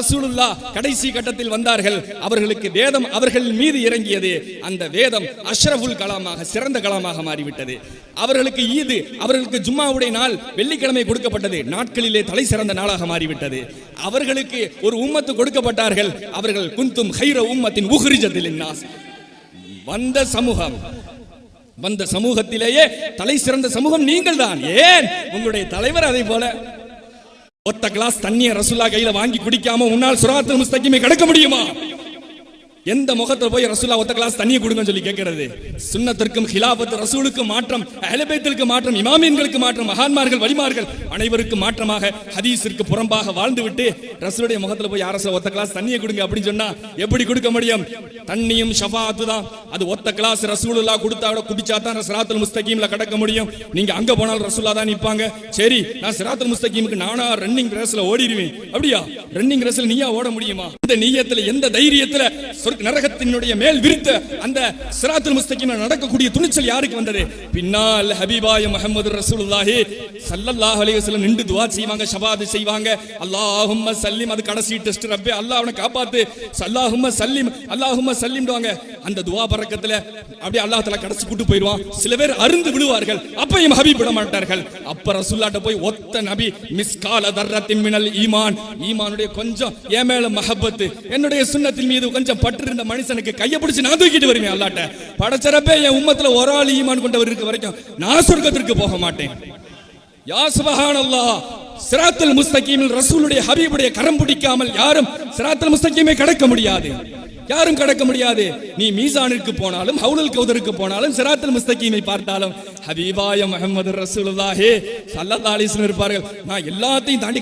ரசூலுல்லா கடைசி கட்டத்தில் வந்தார்கள். அவர்களுக்கு வேதம் அவர்கள் மீது இறங்கியது. அந்த வேதம் அஷ்ரஃபுல் கலாமாக சிறந்த கலாமாக மாறிவிட்டது. அவர்களுக்கு ஈது அவர்களுக்கு ஜும்மாவுடைய நாள் வெள்ளிக்கிழமை கொடுக்கப்பட்டது. நாட்களிலே தலை சிறந்த நாளாக மாறிவிட்டது. அவர்களுக்கு ஒரு உம்மத்து கொடுக்கப்பட்டார்கள். அவர்கள் குந்தும் ஹைர உம்மத்தின் உஹ்ரிஜத்தில் வந்த சமூகம் வந்த சமூகத்திலேயே தலை சிறந்த சமூகம் நீங்கள் தான் ஏன்? உங்களுடைய தலைவர் அதை போல ஒத்த கிளாஸ் தண்ணியை ரசுல்லா கையில வாங்கி குடிக்காம உன்னால் சுராத்து முஸ்தகிமை கிடக்க முடியுமா? எந்த முகத்தில் போய் ரசூலா ஒத்த கிளாஸ் தண்ணியை கொடுங்கன்னு சொல்லி கேட்கிறது? சுண்ணத்திற்கும் ஹிலாபத் ரசூலுக்கு மாற்றம் அஹலபேத்திற்கு மாற்றம் இமாமியன்களுக்கு மாற்றம் மகான்மார்கள் வலிமார்கள் அனைவருக்கும் மாற்றமாக ஹதீஸிற்கு புறம்பாக வாழ்ந்துவிட்டு ரசூலுடைய முகத்தில் போய் அரசு ஒத்த கிளாஸ் தண்ணியை கொடுங்க அப்படின்னு சொன்னா எப்படி கொடுக்க முடியும்? தண்ணியும் ஷஃபாத்து தான். அது ஒத்த கிளாஸ் ரசூலுல்லா கொடுத்தா கூட குடிச்சா தான் சிராத்துல் முஸ்தகீம்ல கடக்க முடியும். நீங்க அங்க போனாலும் ரசூலா தான் நிற்பாங்க. சரி நான் சிராத்துல் முஸ்தகீமுக்கு நானா ரன்னிங் ரேஸ்ல ஓடிடுவேன். அப்படியா? ரன்னிங் ரேஸ்ல நீயா ஓட முடியுமா? இந்த நீயத்துல எந்த தைரியத்துல சொர்க்க நரகத்தினுடைய மேல் விரித்த அந்த சிராத்துல் முஸ்தகீம்ல நடக்கக்கூடிய துணிச்சல் யாருக்கு வந்தது? பின்னால் ஹபீபாய முகமது ரசூலுல்லாஹி சல்லல்லாஹு அலைஹி வஸல்லம் நின்று துஆ செய்வாங்க ஷபாத் செய்வாங்க. அல்லாஹும்ம சல்லிம் அது கடைசி டெஸ்ட் ரப்பே. அல்லாஹ் அவனை காப்பாத்து. அல்லாஹும்ம சல்லிம் அல்லாஹும்ம சல்லிம்டுவாங்க அந்த துஆ பரக்கத்துல அப்படியே அல்லாஹ் தஆலா கடைசி கூட்டி போயிடுவான். சில பேர் அருந்து விழுவார்கள். அப்பையும் ஹபீப் விட மாட்டார்கள். அப்ப ரசுல்லாட்ட போய் ஒத்த நபி மிஸ்கால தர்ரத்தின் மினல் ஈமான். ஈமானுடைய கொஞ்சம் என் மேல மஹபத்து என்னுடைய சுண்ணத்தின் மீது கொஞ்சம் பற்று இருந்த மனுஷனுக்கு கையை பிடிச்சு நான் தூக்கிட்டு வருவேன் அல்லாட்ட. படைச்சரப்பே என் உம்மத்துல ஒரு ஆள் ஈமான் கொண்டவர் இருக்க வரைக்கும் நான் சொர்க்கத்திற்கு போக மாட்டேன். யா சுபஹானல்லாஹ். சிராத்தல் முஸ்தகீமில் ரசூலுடைய ஹபீபுடைய கரம் பிடிக்காமல் யாரும் சிராத்தல் முஸ்தகீமை கடக்க முடியாது. யாரும் கடக்க முடியாது. நீ மீசானிற்கு போனாலும் ஹவுலுல் கௌதருக்கு போனாலும் சிராத்தல் முஸ்தகீமை பார்த்தாலும் ஹபீபாய முகமது ரசூலுல்லாஹே ஸல்லல்லாஹு அலைஹி இருப்பார்கள். நான் எல்லாத்தையும் தாண்டி